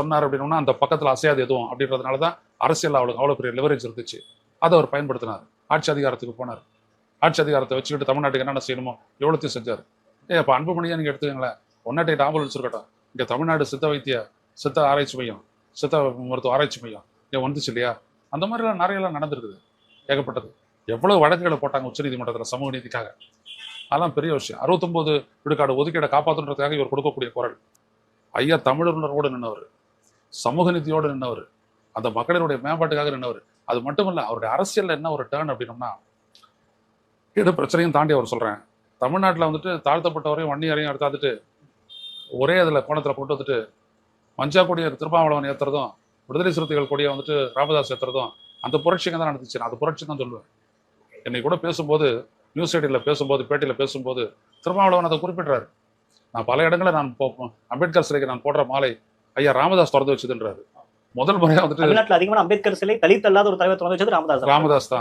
சொன்னார் அப்படின்னா அந்த பக்கத்தில் அசையாது எதுவும் அப்படின்றதுனால தான் அரசியல் அவளுக்கு அவ்வளோ பெரிய லெவரேஜ் இருந்துச்சு. அதை அவர் பயன்படுத்தினார். ஆட்சி அதிகாரத்துக்கு போனார். ஆட்சி அதிகாரத்தை வச்சுக்கிட்டு தமிழ்நாட்டுக்கு என்னென்ன செய்யணுமோ எவ்வளோத்தையும் செஞ்சார். ஏ இப்போ அன்புமணியாக நீங்கள் எடுத்துக்கங்களேன். ஒன்னாட்டை டாம்பல் வச்சுருக்கட்டும் இங்கே தமிழ்நாடு சித்த வைத்திய சித்த ஆராய்ச்சி மையம் சித்த மருத்துவ ஆராய்ச்சி மையம் இங்கே வந்துச்சு இல்லையா? அந்த மாதிரிலாம் நிறையெல்லாம் நடந்திருக்குது. ஏகப்பட்டது. எவ்வளவு வழக்குகளை போட்டாங்க உச்சநீதிமன்றத்தில் சமூக நீதிக்காக. அதெல்லாம் பெரிய விஷயம். அறுபத்தொம்போது விடுக்காடு ஒதுக்கீடை காப்பாற்றுன்றதுக்காக இவர் கொடுக்கக்கூடிய குரல். ஐயா தமிழர்களோடு நின்றவர் சமூக நீதியோடு நின்றவர் அந்த மக்களினுடைய மேம்பாட்டுக்காக நின்றவர் அது மட்டுமல்ல அவருடைய அரசியலில் என்ன ஒரு டேர்ன் அப்படின்னம்னா எது பிரச்சனையும் தாண்டி அவர் சொல்றேன். தமிழ்நாட்டில் வந்துட்டு தாழ்த்தப்பட்டவரையும் வன்னியரையும் எடுத்தாந்துட்டு ஒரே இதில் கோணத்தில் கொண்டு வந்துட்டு மஞ்சா கொடியை திருப்பாவளவன் ஏற்றுறதும் விடுதலை சிறுத்தைகள் கொடியை வந்துட்டு ராமதாஸ் ஏற்றுறதும் அந்த புரட்சிங்க தான் நடந்துச்சு. நான் அந்த புரட்சி தான் சொல்லுவேன். என்னை கூட பேசும்போது நியூஸ் ஐடியில் பேசும்போது பேட்டியில் பேசும்போது திருமாவளவன் அதை குறிப்பிடுறாரு. நான் பல இடங்களில் நான் அம்பேத்கர் சிலைக்கு நான் போடுற மாலை ஐயா ராமதாஸ் திறந்து வச்சதுன்றாரு முதல் முறையாக வந்துட்டு அதிகமான அம்பேத்கர் சிலை தலித் அல்லாத ஒரு தலைவர் திறந்து வச்சது ராமதாஸ். ராமதாஸ் தான்